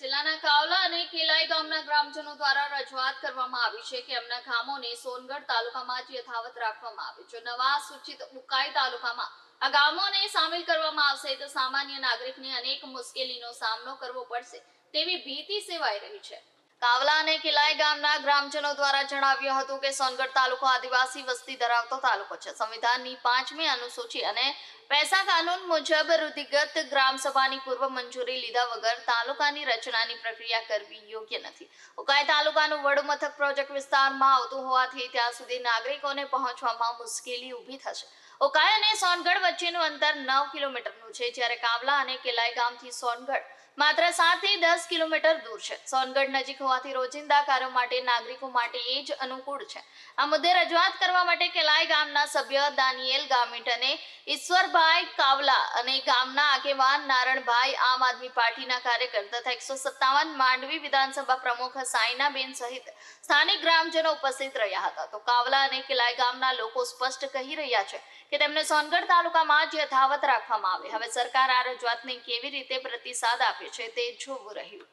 જિલ્લાના કાવલા અને કેલાઈ ગામના ગ્રામજનો દ્વારા રજૂઆત કરવામાં આવી છે કે એમના ગામોને સોનગઢ તાલુકામાં જ યથાવત રાખવામાં આવે. છે નવા સૂચિત ઉકાઈ તાલુકામાં આ ગામોને સામેલ કરવામાં આવશે, તો સામાન્ય નાગરિકને અનેક મુશ્કેલીનો સામનો કરવો પડશે તેવી ભીતિ સેવાઈ રહી છે. કાવલા અને કિલાઈ ગામના ગ્રામજનો દ્વારા જણાવ્યું હતું કે સોનગઢ તાલુકો આદિવાસી વસ્તી ધરાવતો તાલુકો છે. સંવિધાનની પાંચમી અનુસૂચિ અને પૈસા કાનૂન મુજબ રૂધિગત ગ્રામસભાની પૂર્વ મંજૂરી લીધા વગર તાલુકાની રચનાની પ્રક્રિયા કરવી યોગ્ય નથી. ઉકાઈ તાલુકાનું વડુ મથક પ્રોજેક્ટ વિસ્તારમાં આવતું હોવાથી ત્યાં સુધી નાગરિકોને પહોંચવામાં મુશ્કેલી ઊભી થશે. ઉકાઈ અને સોનગઢ વચ્ચેનું અંતર નવ કિલોમીટરનું છે. જ્યારે કાવલા અને કેલાઈ ગામથી સોનગઢ માત્ર સાતથી દસ કિલોમીટર દૂર છે. સોનગઢ નજીક હોવાથી રોજિંદા કાર્યો માટે, નાગરિકો માટે એ જ અનુકૂળ છે. આ મુદ્દે રજૂઆત કરવા માટે કેલાય ગામના સભ્ય દાનિયેલ ગામિટ અને ઈશ્વરભાઈ કાવલા અને ગામના આગેવાન નારણભાઈ આમ આદમી પાર્ટીના કાર્યકર તથા એકસો સત્તાવન માંડવી વિધાનસભા પ્રમુખ સાયનાબેન સહિત સ્થાનિક ગ્રામજનો ઉપસ્થિત રહ્યા હતા. તો કાવલા અને કેલાય ગામના લોકો સ્પષ્ટ કહી રહ્યા છે કે તેમને સોનગઢ તાલુકામાં જ યથાવત રાખવામાં આવે. હવે સરકાર આ રજૂઆતને કેવી રીતે પ્રતિસાદ આપે છે તે જોવું રહ્યું.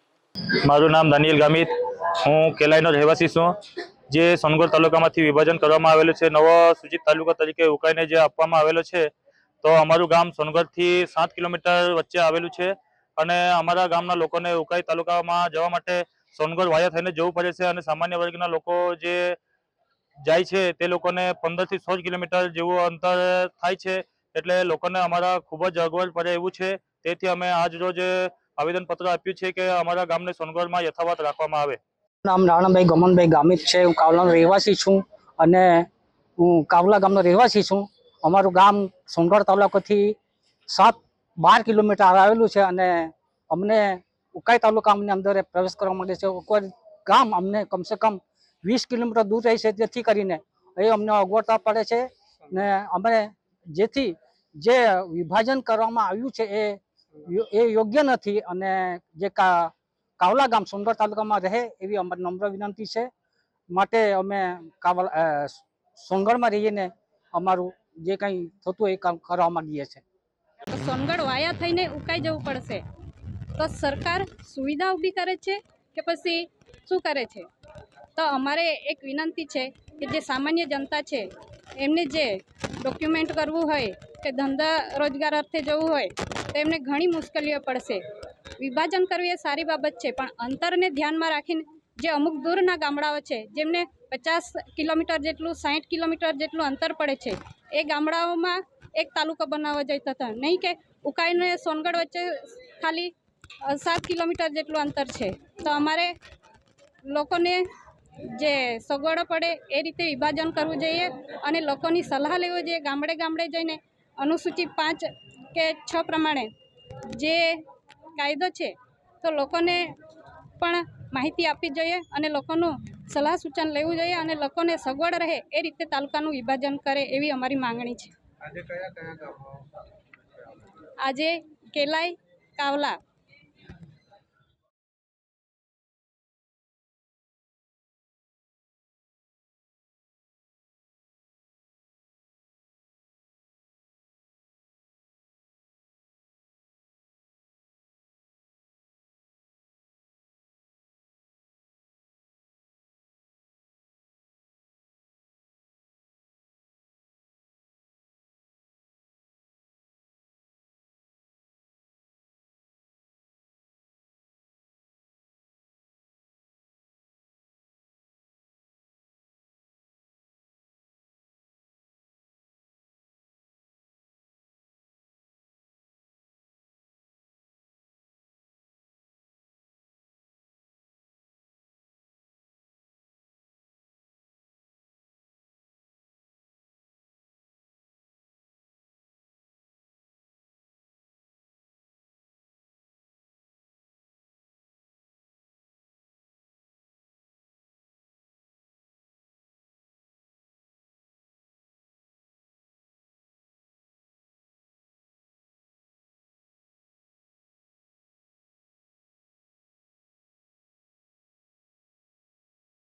મારું નામ દાનિયલ ગામિત. હું કેલાઈનો રહેવાસી છું. જે સોનગઢ તાલુકામાંથી વિભાજન કરવામાં આવેલું છે. નવો સૂચિત તાલુકા તરીકે ઉકાઈને જે આપવામાં આવેલો છે, તો અમારું ગામ સોનગઢથી સાત કિલોમીટર વચ્ચે આવેલું છે અને અમારા ગામના લોકોને ઉકાઈ તાલુકામાં જવા માટે સોનગઢ વાયા થઈને જવું પડે છે અને સામાન્ય વર્ગના લોકો જે જાય છે, તે લોકોને પંદરથી સોળ કિલોમીટર જેવું અંતર થાય છે. એટલે લોકોને અમારા ખૂબ જ અગવડ પડે એવું છે. તેથી અમે આજ રોજ આવેદનપત્ર આપ્યું છે કે અમારા ગામને સોનગઢમાં યથાવત રાખવામાં આવે. નામ રાણાભાઈ ગમનભાઈ ગામિત છે. હું કાવલાનો રહેવાસી છું અને હું કાવલા ગામનો રહેવાસી છું. અમારું ગામ સોનગઢ તાલુકાથી સાત બાર કિલોમીટર આવેલું છે અને અમને ઉકાઈ તાલુકાની અંદર પ્રવેશ કરવા માંગે છે. ઉપર ગામ અમને કમસે કમ વીસ કિલોમીટર દૂર રહે છે જેથી કરીને એ અમને અગવડતા પડે છે ને અમે જેથી જે વિભાજન કરવામાં આવ્યું છે એ એ યોગ્ય નથી અને જે કાવલા ગામ સોનગઢ તાલુકામાં રહે એવી અમારી નમ્ર વિનંતી છે. માટે અમે કાવલા સોનગઢમાં રહીને અમારું જે કંઈ થતું એ કામ કરવા માંગીએ છીએ સોનગઢ વાયા થઈને ઉકાઈ જવું પડશે. તો સરકાર સુવિધા ઊભી કરે છે કે પછી શું કરે છે? તો અમારે એક વિનંતી છે કે જે સામાન્ય જનતા છે, એમને જે ડોક્યુમેન્ટ કરવું હોય કે ધંધા રોજગાર અર્થે જવું હોય તો એમને ઘણી મુશ્કેલીઓ પડશે. વિભાજન કરવું એ સારી બાબત છે, પણ અંતરને ધ્યાનમાં રાખીને જે અમુક દૂરના ગામડાઓ છે, જેમને પચાસ કિલોમીટર જેટલું સાઠ કિલોમીટર જેટલું અંતર પડે છે, એ ગામડાઓમાં એક તાલુકો બનાવવો જોઈતો હતો. નહીં કે ઉકાઈને સોનગઢ વચ્ચે ખાલી સાત કિલોમીટર જેટલું અંતર છે. તો અમારે લોકોને જે સગવડો પડે એ રીતે વિભાજન કરવું જોઈએ અને લોકોની સલાહ લેવી જોઈએ. ગામડે ગામડે જઈને અનુસૂચિત પાંચ કે છ પ્રમાણે જે કાયદો છે તો લોકોને પણ માહિતી આપવી જોઈએ અને લોકોનું સલાહ સૂચન લેવું જોઈએ અને લોકોને સગવડ રહે એ રીતે તાલુકાનું વિભાજન કરે એવી અમારી માંગણી છે. આજે કેલાઈ કાવલા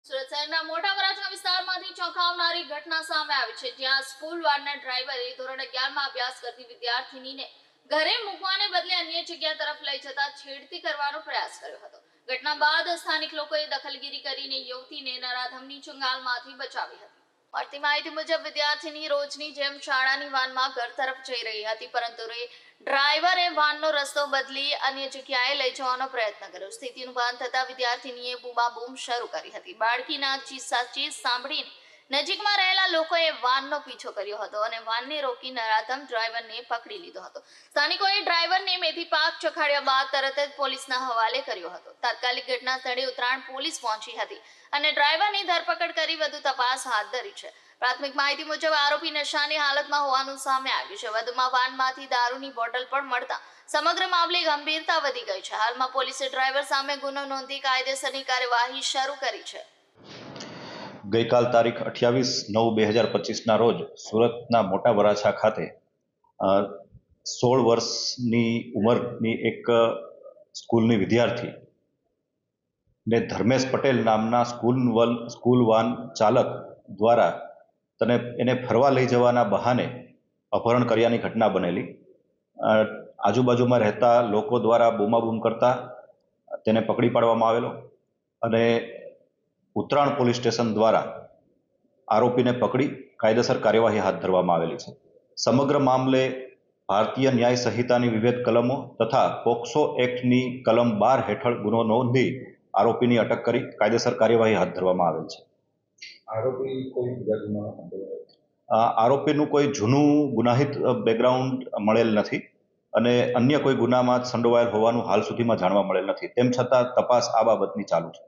સુરત શહેરના મોટા વરાછા વિસ્તારમાંથી ચોંકાવનારી ઘટના સામે આવી છે. જ્યાં સ્કૂલ વાનના ડ્રાઈવરે ધોરણ અગિયારમાં અભ્યાસ કરતી વિદ્યાર્થીનીને ઘરે મૂકવાને બદલે અન્ય જગ્યા તરફ લઈ જતા છેડતી કરવાનો પ્રયાસ કર્યો હતો. ઘટના બાદ સ્થાનિક લોકોએ દખલગીરી કરીને યુવતીને નરાધમની ચુંગાલમાંથી બચાવી હતી. મળતી માહિતી મુજબ વિદ્યાર્થીની રોજની જેમ શાળાની વાનમાં ઘર તરફ જઈ રહી હતી, પરંતુ ડ્રાઈવરે વાનનો રસ્તો બદલી અન્ય જગ્યાએ લઈ જવાનો પ્રયત્ન કર્યો. સ્થિતિનું ભાન થતા વિદ્યાર્થીનીએ બૂમાબૂમ શરૂ કરી હતી. બાળકીના ચીસા ચીસ સાંભળીને નજીકમાં રહેલા લોકોએ વાનનો પીછો કર્યો હતો અને વાનને રોકી નરાધમ ડ્રાઈવરને પકડી લીધો હતો. સ્થાનિકોએ ડ્રાઈવરને મેથી પાક ચખાડ્યા બાદ તરત જ પોલીસના હવાલે કર્યો હતો. તાત્કાલિક ઘટના સ્થળે ઉત્તરાયણ પોલીસ પહોંચી હતી અને ડ્રાઈવરની ધરપકડ કરી વધુ તપાસ હાથ ધરી છે. પ્રાથમિક માહિતી મુજબ આરોપી નશાની હાલતમાં હોવાનું સામે આવ્યું છે. વધુમાં વાનમાંથી દારૂની બોટલ પણ મળતા સમગ્ર મામલે ગંભીરતા વધી ગઈ છે. હાલમાં પોલીસે ડ્રાઈવર સામે ગુનો નોંધી કાયદેસરની કાર્યવાહી શરૂ કરી છે. ગઈકાલ તારીખ અઠ્યાવીસ નવ બે હજાર પચીસના રોજ સુરતના મોટા વરાછા ખાતે સોળ વર્ષની ઉંમરની એક સ્કૂલની વિદ્યાર્થી ને ધર્મેશ પટેલ નામના સ્કૂલ વન, સ્કૂલ વાન ચાલક દ્વારા તને, એને ફરવા લઈ જવાના બહાને અપહરણ કર્યાની ઘટના બનેલી. આજુબાજુમાં રહેતા લોકો દ્વારા બૂમાબૂમ કરતા તેને પકડી પાડવામાં આવેલો અને ઉત્તરાયણ પોલીસ સ્ટેશન દ્વારા આરોપીને પકડી કાયદેસર કાર્યવાહી હાથ ધરવામાં આવેલી છે. સમગ્ર મામલે ભારતીય ન્યાય સંહિતાની વિવિધ કલમો તથા પોક્સો એક્ટની કલમ બાર હેઠળ ગુનો નોંધી આરોપીની અટક કરી કાયદેસર કાર્યવાહી હાથ ધરવામાં આવેલ છે. આરોપી કોઈ બીજા ગુનામાં આ આરોપીનું કોઈ જૂનું ગુનાહિત બેકગ્રાઉન્ડ મળેલ નથી અને અન્ય કોઈ ગુનામાં સંડોવાયેલ હોવાનું હાલ સુધીમાં જાણવા મળેલ નથી. તેમ છતાં તપાસ આ બાબતની ચાલુ છે.